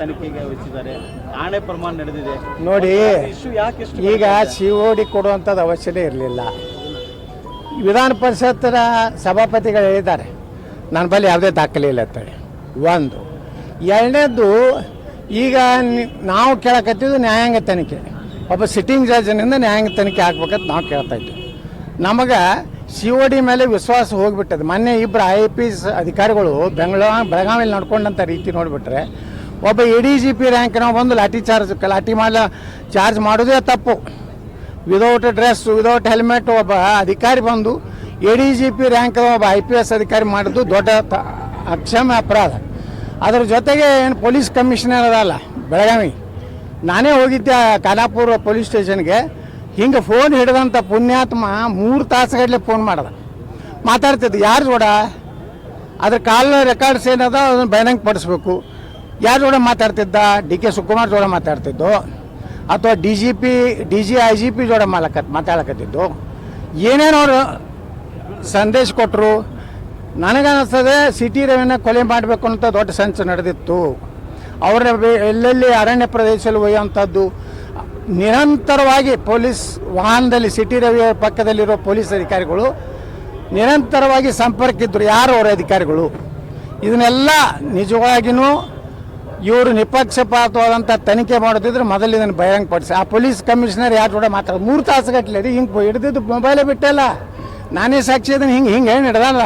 ತನಿಖೆಗೆ ವಹಿಸಿದ್ದಾರೆ. ಆಣೆ ಪ್ರಮಾಣ ನಡೆದಿದೆ. ನೋಡಿ ಈಗ ಸಿ ಒ ಡಿ ಕೊಡುವಂಥದ್ದು ಅವಶ್ಯಕತೆ ಇರಲಿಲ್ಲ. ವಿಧಾನ ಪರಿಷತ್ತಿನ ಸಭಾಪತಿಗಳು ಹೇಳಿದ್ದಾರೆ. ನನ್ನ ಬಳಿ ಯಾವುದೇ ದಾಖಲೆ ಇಲ್ಲ ಅಂತೇಳಿ. ಒಂದು. ಎರಡನೇದ್ದು ಈಗ ನಾವು ಕೇಳಕತ್ತಿದ್ದು ನ್ಯಾಯಾಂಗ ತನಿಖೆ. ಒಬ್ಬ ಸಿಟ್ಟಿಂಗ್ ಜಡ್ಜ್ನಿಂದ ನ್ಯಾಯಾಂಗ ತನಿಖೆ ಆಗ್ಬೇಕಂತ ನಾವು ಕೇಳ್ತಾ ಇದ್ವಿ. ನಮಗೆ ಸಿ ಒ ಡಿ ಮೇಲೆ ವಿಶ್ವಾಸ ಹೋಗಿಬಿಟ್ಟದೆ. ಮೊನ್ನೆ ಇಬ್ಬರು ಐ ಪಿ ಎಸ್ ಅಧಿಕಾರಿಗಳು ಬೆಂಗಳೂರು ಬೆಳಗಾವಿಯಲ್ಲಿ ನಡ್ಕೊಂಡಂಥ ರೀತಿ ನೋಡಿಬಿಟ್ರೆ ಒಬ್ಬ ಎ ಡಿ ಜಿ ಪಿ ರ್ಯಾಂಕ್ನ ಬಂದು ಲಾಠಿ ಚಾರ್ಜ್, ಲಾಠಿ ಮಾಡ ಚಾರ್ಜ್ ಮಾಡೋದೇ ತಪ್ಪು. ವಿದೌಟ್ ಡ್ರೆಸ್ ವಿದೌಟ್ ಹೆಲ್ಮೆಟ್ ಒಬ್ಬ ಅಧಿಕಾರಿ ಬಂದು A D G P rank ಒಬ್ಬ ಐ ಪಿ ಎಸ್ ಅಧಿಕಾರಿ ಮಾಡಿದ್ದು ದೊಡ್ಡ ಅಕ್ಷಮ್ಯ ಅಪರಾಧ. ಅದ್ರ ಜೊತೆಗೆ ಏನು ಪೊಲೀಸ್ ಕಮಿಷನರ್ ಅದಲ್ಲ ಬೆಳಗಾವಿ. ನಾನೇ ಹೋಗಿದ್ದೆ ಖಾನಾಪುರ ಪೊಲೀಸ್ ಸ್ಟೇಷನ್ಗೆ. ಹಿಂಗೆ ಫೋನ್ ಹಿಡಿದಂಥ ಪುಣ್ಯಾತ್ಮ ಮೂರು ತಾಸುಗಟ್ಟಲೆ ಫೋನ್ ಮಾಡ್ದ. ಮಾತಾಡ್ತಿದ್ದೆ, ಯಾರು ಜೋಡ? ಅದ್ರ ಕಾಲ ರೆಕಾರ್ಡ್ಸ್ ಏನದ, ಅದನ್ನು ಬಹಿರಂಗ ಪಡಿಸ್ಬೇಕು. ಯಾರ ಜೋಡ ಮಾತಾಡ್ತಿದ್ದ? ಡಿ ಕೆ ಸುಕುಮಾರ್ ಜೋಡ ಮಾತಾಡ್ತಿದ್ದು. ಅಥವಾ D G P, D G I G P ಜೋಡ ಮಾಲಕ ಮಾತಾಡಕತ್ತಿದ್ದು. ಏನೇನು ಅವರು ಸಂದೇಶ ಕೊಟ್ಟರು ನನಗನ್ನಿಸ್ತದೆ ಸಿಟಿ ರವಿನ ಕೊಲೆ ಮಾಡಬೇಕು ಅಂತ ದೊಡ್ಡ ಸಂಚು ನಡೆದಿತ್ತು. ಅವರ ಎಲ್ಲೆಲ್ಲಿ ಅರಣ್ಯ ಪ್ರದೇಶದಲ್ಲಿ ಒಯ್ಯುವಂಥದ್ದು. ನಿರಂತರವಾಗಿ ಪೊಲೀಸ್ ವಾಹನದಲ್ಲಿ, ಸಿಟಿ ರವಿಯ ಪಕ್ಕದಲ್ಲಿರೋ ಪೊಲೀಸ್ ಅಧಿಕಾರಿಗಳು ನಿರಂತರವಾಗಿ ಸಂಪರ್ಕ ಇದ್ದರು ಯಾರು ಅವರ ಅಧಿಕಾರಿಗಳು? ಇದನ್ನೆಲ್ಲ ನಿಜವಾಗಿಯೂ ಇವರು ನಿಪಕ್ಷಪಾತವಾದಂಥ ತನಿಖೆ ಮಾಡೋದಿದ್ರೆ ಮೊದಲು ಇದನ್ನು ಬಹಿರಂಗಪಡಿಸಿ ಆ ಪೊಲೀಸ್ ಕಮಿಷನರ್ ಯಾರು ಕೂಡ ಮಾತಾಡ ಮೂರು ತಾಸುಗಟ್ಟಲೆ ರೀ ಹಿಂಗೆ ಹಿಡಿದಿದ್ದು ಮೊಬೈಲೇ ಬಿಟ್ಟಲ್ಲ. ನಾನೇ ಸಾಕ್ಷಿ ಇದನ್ನು ಹಿಂಗೆ ಹಿಂಗೆ ಏನು ಹಿಡ್ದಲ್ಲ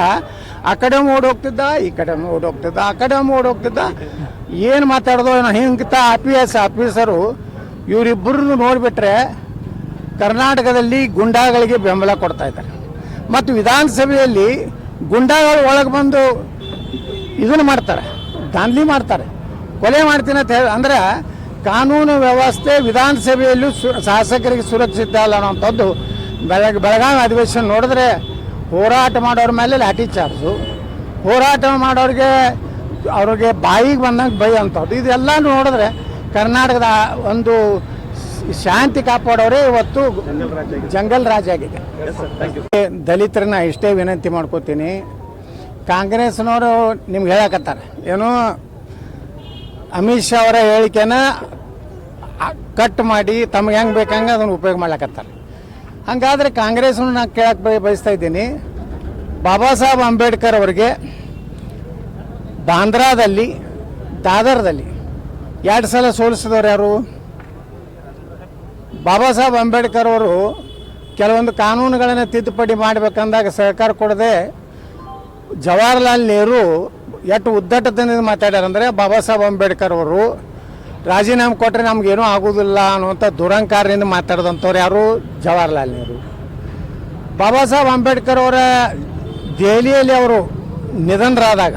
ಆ ಕಡೆ ಓಡ್ ಹೋಗ್ತಿದ್ದ, ಈ ಕಡೆ ಓಡ್ ಹೋಗ್ತಿದ್ದ, ಆ ಕಡೆ ಓಡ್ ಹೋಗ್ತಿದ್ದ. ಏನು ಮಾತಾಡೋದು ಆಫೀಸರು ಇವರಿಬ್ಬರನ್ನು ನೋಡಿಬಿಟ್ರೆ ಕರ್ನಾಟಕದಲ್ಲಿ ಗುಂಡಾಗಳಿಗೆ ಬೆಂಬಲ ಕೊಡ್ತಾ ಇದ್ದಾರೆ. ಮತ್ತು ವಿಧಾನಸಭೆಯಲ್ಲಿ ಗುಂಡಾಗಳು ಒಳಗೆ ಬಂದು ಇದನ್ನು ಮಾಡ್ತಾರೆ. ದಾಂಧಲಿ ಮಾಡ್ತಾರೆ. ಕೊಲೆ ಮಾಡ್ತೀನಿ ಅಂತ ಹೇಳಿ ಅಂದ್ರೆ ಕಾನೂನು ವ್ಯವಸ್ಥೆ ವಿಧಾನಸಭೆಯಲ್ಲೂ ಶಾಸಕರಿಗೆ ಸುರಕ್ಷಿತ ಅಲ್ಲ ಅನ್ನೋಂಥದ್ದು ಬೆಳಗ್ಗೆ ಬೆಳಗಾವಿ ಅಧಿವೇಶನ ನೋಡಿದ್ರೆ ಹೋರಾಟ ಮಾಡೋರ ಮೇಲೆ ಲಾಠಿ ಚಾರ್ಜು. ಹೋರಾಟ ಮಾಡೋರಿಗೆ ಅವ್ರಿಗೆ ಬಾಯಿಗೆ ಬಂದಂಗೆ ಬೈ ಅಂಥದ್ದು. ಇದೆಲ್ಲ ನೋಡಿದ್ರೆ ಕರ್ನಾಟಕದ ಒಂದು ಶಾಂತಿ ಕಾಪಾಡೋರೇ ಇವತ್ತು ಜಂಗಲ್ ರಾಜ್ ಆಗಿದೆ. ದಲಿತರನ್ನ ಇಷ್ಟೇ ವಿನಂತಿ ಮಾಡ್ಕೋತೀನಿ. ಕಾಂಗ್ರೆಸ್ನವರು ನಿಮ್ಗೆ ಹೇಳಕತ್ತಾರೆ. ಏನು ಅಮಿತ್ ಶಾ ಅವರ ಹೇಳಿಕೆನ ಕಟ್ ಮಾಡಿ ತಮ್ಗೆ ಹೆಂಗೆ ಬೇಕಂಗೆ ಅದನ್ನು ಉಪಯೋಗ ಮಾಡ್ಲಕತ್ತಾರೆ. ಹಾಗಾದ್ರೆ ಕಾಂಗ್ರೆಸ್ನ ನಾನು ಕೇಳಕ್ಕೆ ಬಯ, ಬಯಸ್ತಾ ಇದ್ದೀನಿ. ಬಾಬಾ ಸಾಹೇಬ್ ಅಂಬೇಡ್ಕರ್ ಅವರಿಗೆ ಬಾಂದ್ರಾದಲ್ಲಿ ದಾದರ್ದಲ್ಲಿ ಎರಡು ಸಲ ಸೋಲಿಸಿದವ್ರು ಯಾರು? ಬಾಬಾ ಸಾಹೇಬ್ ಅಂಬೇಡ್ಕರ್ ಅವರು ಕೆಲವೊಂದು ಕಾನೂನುಗಳನ್ನು ತಿದ್ದುಪಡಿ ಮಾಡಬೇಕಂದಾಗ ಸಹಕಾರ ಕೊಡದೆ ಜವಾಹರ್ಲಾಲ್ ನೆಹರು ಎಷ್ಟು ಉದ್ದಟದಿಂದ ಮಾತಾಡ್ಯಾರ ಅಂದರೆ ಬಾಬಾ ಸಾಹೇಬ್ ಅಂಬೇಡ್ಕರ್ ಅವರು, ರಾಜೀನಾಮೆ ಕೊಟ್ಟರೆ ನಮಗೇನೂ ಆಗೋದಿಲ್ಲ ಅನ್ನುವಂಥ ದುರಂಕಾರದಿಂದ ಮಾತಾಡಿದಂಥವ್ರು ಯಾರು? ಜವಾಹರ್ಲಾಲ್ ನೆಹರು. ಬಾಬಾ ಸಾಹೇಬ್ ಅಂಬೇಡ್ಕರ್ ಅವರ ದೆಹಲಿಯಲ್ಲಿ ಅವರು ನಿಧನರಾದಾಗ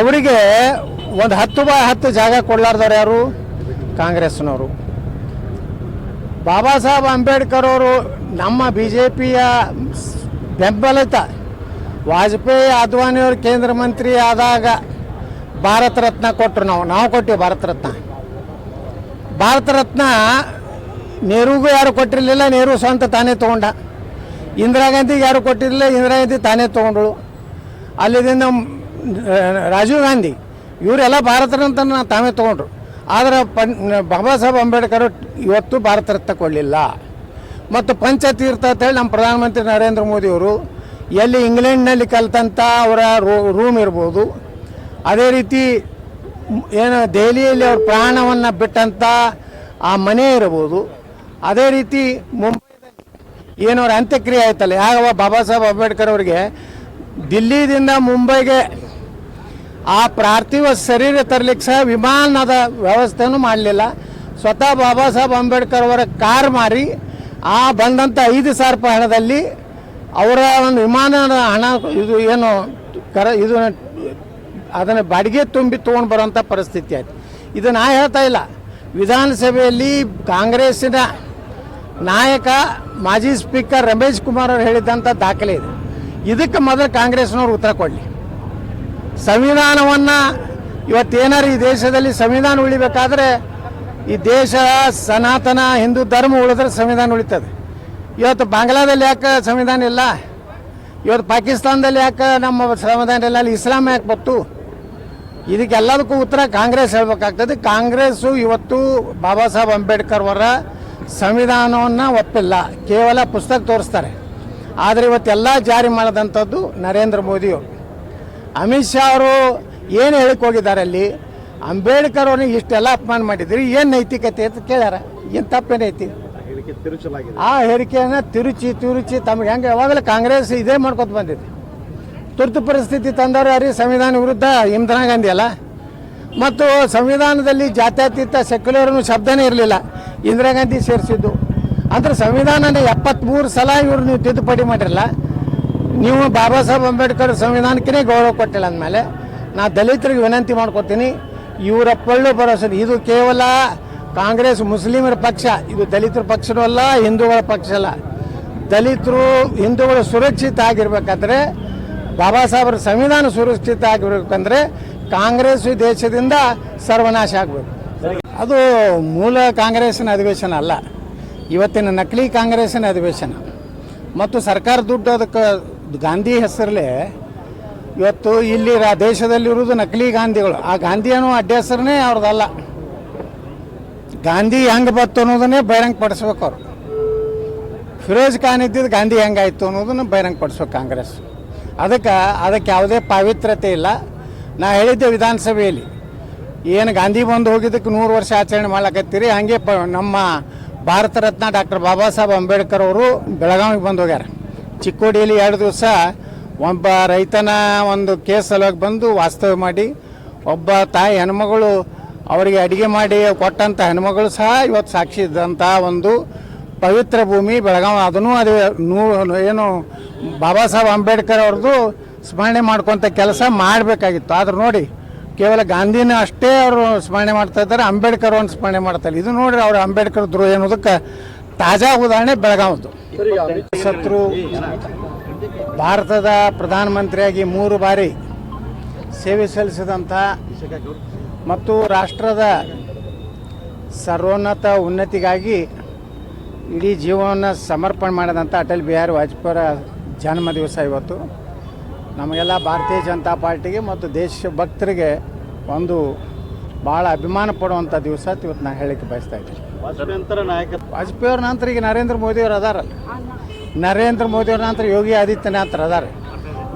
ಅವರಿಗೆ ಒಂದು ಹತ್ತು ಬೈ ಹತ್ತು ಜಾಗ ಕೊಡಲಾರ್ದವ್ರು ಯಾರು? ಕಾಂಗ್ರೆಸ್ನವರು. ಬಾಬಾ ಸಾಹೇಬ್ ಅಂಬೇಡ್ಕರ್ ಅವರು ನಮ್ಮ ಬಿ ಜೆ ಪಿಯ ಬೆಂಬಲಿತ ವಾಜಪೇಯಿ ಅದ್ವಾನಿಯವರು ಕೇಂದ್ರ ಮಂತ್ರಿ ಆದಾಗ ಭಾರತ ರತ್ನ ಕೊಟ್ಟರು ನಾವು. ನಾವು ಕೊಟ್ಟಿವಿ ಭಾರತ ರತ್ನ. ಭಾರತ ರತ್ನ ನೆಹರುಗೂ ಯಾರು ಕೊಟ್ಟಿರಲಿಲ್ಲ, ನೆಹರು ಸ್ವಂತ ತಾನೇ ತೊಗೊಂಡ. ಇಂದಿರಾ ಗಾಂಧಿಗೆ ಯಾರು ಕೊಟ್ಟಿರಲಿಲ್ಲ, ಇಂದಿರಾ ಗಾಂಧಿ ತಾನೇ ತೊಗೊಂಡಳು. ಅಲ್ಲಿದಿಂದ ರಾಜೀವ್ ಗಾಂಧಿ, ಇವರೆಲ್ಲ ಭಾರತ ರತ್ನ ತಾವೇ ತೊಗೊಂಡ್ರು. ಆದರೆ ಪಂ, ಬಾಬಾ ಸಾಹೇಬ್ ಅಂಬೇಡ್ಕರ್ ಇವತ್ತು ಭಾರತ ರತ್ನ ಕೊಡಲಿಲ್ಲ. ಮತ್ತು ಪಂಚತೀರ್ಥ ಅಂತೇಳಿ ನಮ್ಮ ಪ್ರಧಾನಮಂತ್ರಿ ನರೇಂದ್ರ ಮೋದಿಯವರು ಎಲ್ಲಿ ಇಂಗ್ಲೆಂಡ್ನಲ್ಲಿ ಕಲ್ತಂಥ ಅವರ ರೂಮ್ ಇರ್ಬೋದು. ಅದೇ ರೀತಿ ಏನು ದೆಹಲಿಯಲ್ಲಿ ಅವ್ರ ಪ್ರಾಣವನ್ನು ಬಿಟ್ಟಂಥ ಆ ಮನೆ ಇರ್ಬೋದು. ಅದೇ ರೀತಿ ಮುಂಬೈದಲ್ಲಿ ಏನು ಅವ್ರ ಅಂತ್ಯಕ್ರಿಯೆ ಆಯ್ತಲ್ಲ ಯಾವ ಬಾಬಾ ಸಾಹೇಬ್ ಅಂಬೇಡ್ಕರ್ ಅವರಿಗೆ ದಿಲ್ಲಿದಿಂದ ಮುಂಬೈಗೆ ಆ ಪಾರ್ಥಿವ ಶರೀರ ತರಲಿಕ್ಕೆ ಸಹ ವಿಮಾನದ ವ್ಯವಸ್ಥೆನೂ ಮಾಡಲಿಲ್ಲ. ಸ್ವತಃ ಬಾಬಾ ಸಾಹೇಬ್ ಅಂಬೇಡ್ಕರ್ ಅವರ ಕಾರ್ ಮಾರಿ ಆ ಬಂದಂಥ ಐದು ಸಾವಿರ ರೂಪಾಯಿ ಹಣದಲ್ಲಿ ಅವರ ಒಂದು ವಿಮಾನದ ಹಣ, ಇದು ಏನು, ಕರ, ಇದು ಅದನ್ನು ಬಾಡಿಗೆ ತುಂಬಿ ತೊಗೊಂಡು ಬರೋಂಥ ಪರಿಸ್ಥಿತಿ ಆಯ್ತು. ಇದು ನಾ ಹೇಳ್ತಾ ಇಲ್ಲ. ವಿಧಾನಸಭೆಯಲ್ಲಿ ಕಾಂಗ್ರೆಸ್ಸಿನ ನಾಯಕ, ಮಾಜಿ ಸ್ಪೀಕರ್ ರಮೇಶ್ ಕುಮಾರ್ ಅವರು ಹೇಳಿದ್ದಂಥ ದಾಖಲೆ ಇದೆ. ಇದಕ್ಕೆ ಮೊದಲು ಕಾಂಗ್ರೆಸ್ನವ್ರು ಉತ್ತರ ಕೊಡಲಿ. ಸಂವಿಧಾನವನ್ನು ಇವತ್ತೇನಾರು ಈ ದೇಶದಲ್ಲಿ ಸಂವಿಧಾನ ಉಳಿಬೇಕಾದ್ರೆ ಈ ದೇಶ ಸನಾತನ, ಹಿಂದೂ ಧರ್ಮ ಉಳಿದ್ರೆ ಸಂವಿಧಾನ ಉಳಿತದೆ. ಇವತ್ತು ಬಾಂಗ್ಲಾದಲ್ಲಿ ಯಾಕೆ ಸಂವಿಧಾನ ಇಲ್ಲ? ಇವತ್ತು ಪಾಕಿಸ್ತಾನದಲ್ಲಿ ಯಾಕೆ ನಮ್ಮ ಸಂವಿಧಾನ ಇಲ್ಲ? ಅಲ್ಲಿ ಇಸ್ಲಾಂ ಯಾಕೆ ಬತ್ತು? ಇದಕ್ಕೆಲ್ಲದಕ್ಕೂ ಉತ್ತರ ಕಾಂಗ್ರೆಸ್ ಹೇಳ್ಬೇಕಾಗ್ತದೆ. ಕಾಂಗ್ರೆಸ್ಸು ಇವತ್ತು ಬಾಬಾ ಸಾಹೇಬ್ ಅಂಬೇಡ್ಕರ್ ಅವರ ಸಂವಿಧಾನವನ್ನು ಒಪ್ಪಿಲ್ಲ. ಕೇವಲ ಪುಸ್ತಕ ತೋರಿಸ್ತಾರೆ. ಆದರೆ ಇವತ್ತೆಲ್ಲ ಜಾರಿ ಮಾಡಿದಂಥದ್ದು ನರೇಂದ್ರ ಮೋದಿಯವರು ಅಮಿತ್ ಶಾ ಅವರು ಏನು ಹೇಳಕ್ಕೆ ಹೋಗಿದ್ದಾರೆ ಅಲ್ಲಿ? ಅಂಬೇಡ್ಕರ್ ಅವ್ರನ್ನ ಇಷ್ಟೆಲ್ಲ ಅಪಮಾನ ಮಾಡಿದ್ರಿ. ಏನು ನೈತಿಕತೆ ಅಂತ ಕೇಳ್ಯಾರ? ಏನು ತಪ್ಪೇನೈತಿ? ಆ ಹೇಳಿಕೆಯನ್ನು ತಿರುಚಿ ತಿರುಚಿ ತಮಗೆ ಹೆಂಗೆ ಯಾವಾಗಲೂ ಕಾಂಗ್ರೆಸ್ ಇದೇ ಮಾಡ್ಕೊತ ಬಂದಿದೆ. ತುರ್ತು ಪರಿಸ್ಥಿತಿ ತಂದವರು ಯಾರಿ? ಸಂವಿಧಾನ ವಿರುದ್ಧ ಇಂದಿರಾ ಗಾಂಧಿ ಅಲ್ಲ. ಮತ್ತು ಸಂವಿಧಾನದಲ್ಲಿ ಜಾತ್ಯತೀತ ಸೆಕ್ಯುಲರ್ನು ಶಬ್ದನೇ ಇರಲಿಲ್ಲ. ಇಂದಿರಾ ಗಾಂಧಿ ಸೇರಿಸಿದ್ದು. ಅಂದ್ರೆ ಸಂವಿಧಾನನೇ ಎಪ್ಪತ್ತ್ಮೂರು ಸಲ ಇವರು ನೀವು ತಿದ್ದುಪಡಿ ಮಾಡಿರಲ್ಲ. ನೀವು ಬಾಬಾ ಸಾಹೇಬ್ ಅಂಬೇಡ್ಕರ್ ಸಂವಿಧಾನಕ್ಕೇ ಗೌರವ ಕೊಟ್ಟಿಲ್ಲ ಅಂದಮೇಲೆ ನಾ ದಲಿತರಿಗೆ ವಿನಂತಿ ಮಾಡ್ಕೊತೀನಿ. ಇವರ ಪಳ್ಳು ಭರವಸೆ, ಇದು ಕೇವಲ ಕಾಂಗ್ರೆಸ್ ಮುಸ್ಲಿಮರ ಪಕ್ಷ, ಇದು ದಲಿತರ ಪಕ್ಷನೂ ಅಲ್ಲ, ಹಿಂದೂಗಳ ಪಕ್ಷ ಅಲ್ಲ. ದಲಿತರು ಹಿಂದೂಗಳು ಸುರಕ್ಷಿತ ಆಗಿರ್ಬೇಕಾದ್ರೆ, ಬಾಬಾ ಸಾಹೇಬರ ಸಂವಿಧಾನ ಸುರಕ್ಷಿತ ಆಗಿರ್ಬೇಕಂದ್ರೆ ಕಾಂಗ್ರೆಸ್ ದೇಶದಿಂದ ಸರ್ವನಾಶ ಆಗಬೇಕು. ಅದು ಮೂಲ ಕಾಂಗ್ರೆಸ್ಸಿನ ಅಧಿವೇಶನ ಅಲ್ಲ. ಇವತ್ತಿನ ನಕಲಿ ಕಾಂಗ್ರೆಸ್ಸಿನ ಅಧಿವೇಶನ. ಮತ್ತು ಸರ್ಕಾರ ದುಡ್ಡು ಅದಕ್ಕೆ, ಗಾಂಧಿ ಹೆಸರಲ್ಲೇ, ಇವತ್ತು ಇಲ್ಲಿ ದೇಶದಲ್ಲಿರುವುದು ನಕಲಿ ಗಾಂಧಿಗಳು. ಆ ಗಾಂಧಿ ಅನ್ನೋ ಅಡ್ಡ ಹೆಸರನ್ನೇ ಅವ್ರದ್ದಲ್ಲ. ಗಾಂಧಿ ಹೆಂಗೆ ಬತ್ತು ಅನ್ನೋದನ್ನೇ ಬಹಿರಂಗ ಪಡಿಸ್ಬೇಕು ಅವರು. ಫಿರೋಜ್ ಖಾನ್ ಇದ್ದಿದ್ದು ಗಾಂಧಿ ಹೆಂಗಾಯ್ತು ಅನ್ನೋದನ್ನು ಬಹಿರಂಗ ಪಡಿಸ್ಬೇಕು ಕಾಂಗ್ರೆಸ್. ಅದಕ್ಕೆ ಅದಕ್ಕೆ ಯಾವುದೇ ಪಾವಿತ್ರತೆ ಇಲ್ಲ. ನಾ ಹೇಳಿದ್ದೆ ವಿಧಾನಸಭೆಯಲ್ಲಿ, ಏನು ಗಾಂಧಿ ಬಂದು ಹೋಗಿದ್ದಕ್ಕೆ ನೂರು ವರ್ಷ ಆಚರಣೆ ಮಾಡ್ಲಕತ್ತೀರಿ, ಹಾಗೆ ಪ, ನಮ್ಮ ಭಾರತ ರತ್ನ ಡಾಕ್ಟರ್ ಬಾಬಾ ಸಾಹೇಬ್ ಅಂಬೇಡ್ಕರ್ ಅವರು ಬೆಳಗಾವಿಗೆ ಬಂದು ಹೋಗ್ಯಾರ. ಚಿಕ್ಕೋಡಿಯಲ್ಲಿ ಎರಡು ದಿವಸ ಒಬ್ಬ ರೈತನ ಒಂದು ಕೇಸ್ ಸಲುವಾಗಿ ಬಂದು ವಾಸ್ತವ್ಯ ಮಾಡಿ, ಒಬ್ಬ ತಾಯಿ ಹೆಣ್ಮಗಳು ಅವರಿಗೆ ಅಡಿಗೆ ಮಾಡಿ ಕೊಟ್ಟಂಥ ಹೆಣ್ಮಗಳು ಸಹ ಇವತ್ತು ಸಾಕ್ಷಿ ಇದ್ದಂಥ ಒಂದು ಪವಿತ್ರ ಭೂಮಿ ಬೆಳಗಾವಿ. ಅದನ್ನು ಅದು ನೂ ಏನು ಬಾಬಾ ಸಾಹೇಬ್ ಅಂಬೇಡ್ಕರ್ ಅವ್ರದ್ದು ಸ್ಮರಣೆ ಮಾಡ್ಕೊಂತ ಕೆಲಸ ಮಾಡಬೇಕಾಗಿತ್ತು. ಆದ್ರೆ ನೋಡಿ, ಕೇವಲ ಗಾಂಧಿನ ಅಷ್ಟೇ ಅವರು ಸ್ಮರಣೆ ಮಾಡ್ತಾ ಇದ್ದಾರೆ, ಅಂಬೇಡ್ಕರ್ ಅವ್ರನ್ನ ಸ್ಮರಣೆ ಮಾಡ್ತಾರೆ ಇದು ನೋಡ್ರಿ ಅವ್ರು ಅಂಬೇಡ್ಕರ್ ದ್ರೋಹ ಅನ್ನೋದಕ್ಕೆ ತಾಜಾ ಉದಾಹರಣೆ ಬೆಳಗಾವದು. ಶತ್ರು ಭಾರತದ ಪ್ರಧಾನಮಂತ್ರಿಯಾಗಿ ಮೂರು ಬಾರಿ ಸೇವೆ ಸಲ್ಲಿಸಿದಂಥ ಮತ್ತು ರಾಷ್ಟ್ರದ ಸರ್ವೋನ್ನತ ಉನ್ನತಿಗಾಗಿ ಇಡೀ ಜೀವನವನ್ನು ಸಮರ್ಪಣೆ ಮಾಡಿದಂಥ ಅಟಲ್ ಬಿಹಾರಿ ವಾಜಪೇಯಿಯವರ ಜನ್ಮ ದಿವಸ ಇವತ್ತು. ನಮಗೆಲ್ಲ ಭಾರತೀಯ ಜನತಾ ಪಾರ್ಟಿಗೆ ಮತ್ತು ದೇಶ ಭಕ್ತರಿಗೆ ಒಂದು ಭಾಳ ಅಭಿಮಾನ ಪಡುವಂಥ ದಿವಸ ಇವತ್ತು ನಾನು ಹೇಳಕ್ಕೆ ಬಯಸ್ತಾ ಇದ್ದೀನಿ. ವಾಜಪೇಯಿ ನಂತರ ನಾಯಕತ್ವ. ವಾಜಪೇಯಿ ಅವ್ರ ನಂತರ ಈಗ ನರೇಂದ್ರ ಮೋದಿಯವರು ಅದಾರಲ್ಲ. ನರೇಂದ್ರ ಮೋದಿಯವ್ರ ನಂತರ ಯೋಗಿ ಆದಿತ್ಯನಾಥ್ ಅದಾರೆ.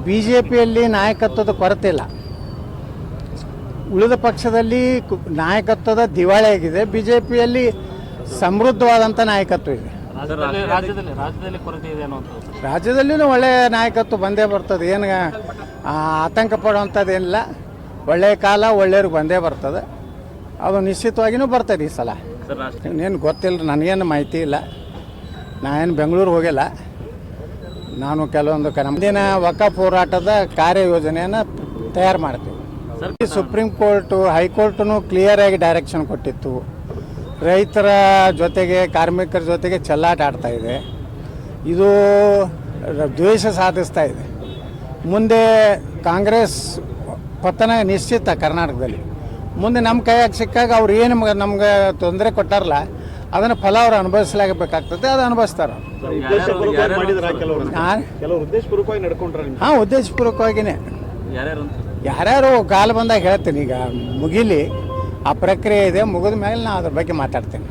ಬಿ ಜೆ ಪಿಯಲ್ಲಿ ನಾಯಕತ್ವದ ಕೊರತೆ ಇಲ್ಲ. ಉಳಿದ ಪಕ್ಷದಲ್ಲಿ ನಾಯಕತ್ವದ ದಿವಾಳಿ ಆಗಿದೆ ಬಿ ಜೆ ಪಿಯಲ್ಲಿ ಸಮೃದ್ಧವಾದಂಥ ನಾಯಕತ್ವ ಇದೆ ರಾಜ್ಯದಲ್ಲಿನೂ ಒಳ್ಳೆಯ ನಾಯಕತ್ವ ಬಂದೇ ಬರ್ತದೆ. ಏನು ಆತಂಕ ಪಡುವಂಥದ್ದೇನಿಲ್ಲ. ಒಳ್ಳೆಯ ಕಾಲ ಒಳ್ಳೆಯವ್ರಿಗೆ ಬಂದೇ ಬರ್ತದೆ. ಅದು ನಿಶ್ಚಿತವಾಗಿಯೂ ಬರ್ತದೆ ಈ ಸಲ. ಇನ್ನೇನು ಗೊತ್ತಿಲ್ಲ. ನನಗೇನು ಮಾಹಿತಿ ಇಲ್ಲ. ನಾನೇನು ಬೆಂಗಳೂರು ಹೋಗಿಲ್ಲ. ನಾನು ಕೆಲವೊಂದು ಕ- ನಮ್ಮದಿನ ಒಕ್ಕ ಹೋರಾಟದ ಕಾರ್ಯಯೋಜನೆಯನ್ನು ತಯಾರು ಮಾಡ್ತೀವಿ ಸುಪ್ರೀಂ ಕೋರ್ಟು ಕ್ಲಿಯರ್ ಆಗಿ ಡೈರೆಕ್ಷನ್ ಕೊಟ್ಟಿತ್ತು. ರೈತರ ಜೊತೆಗೆ ಕಾರ್ಮಿಕರ ಜೊತೆಗೆ ಚೆಲ್ಲಾಟ ಆಡ್ತಾ ಇದೆ. ಇದು ದ್ವೇಷ ಸಾಧಿಸ್ತಾ ಇದೆ. ಮುಂದೆ ಕಾಂಗ್ರೆಸ್ ಪತನ ನಿಶ್ಚಿತ ಕರ್ನಾಟಕದಲ್ಲಿ. ಮುಂದೆ ನಮ್ಮ ಕೈಯಾಗಿ ಸಿಕ್ಕಾಗ ಅವ್ರು ಏನು ನಮ್ಗೆ ನಮ್ಗೆ ತೊಂದರೆ ಕೊಟ್ಟಾರಲ್ಲ ಅದನ್ನು ಫಲ ಅವ್ರು ಅನುಭವಿಸ್ಲಾಗಬೇಕಾಗ್ತದೆ ಅದು ಅನುಭವಿಸ್ತಾರೆ ಉದ್ದೇಶಪೂರ್ವಕವಾಗಿನೇ. ಹಾಂ ಕೆಲವರು ಯಾರ್ಯಾರು ಕಾಲ ಬಂದಾಗ ಹೇಳ್ತೀನಿ, ಈಗ ಮುಗಿಲಿ, ಆ ಪ್ರಕ್ರಿಯೆ ಇದೆ ಮುಗಿದ ಮೇಲೆ ನಾನು ಅದ್ರ ಬಗ್ಗೆ ಮಾತಾಡ್ತೀನಿ.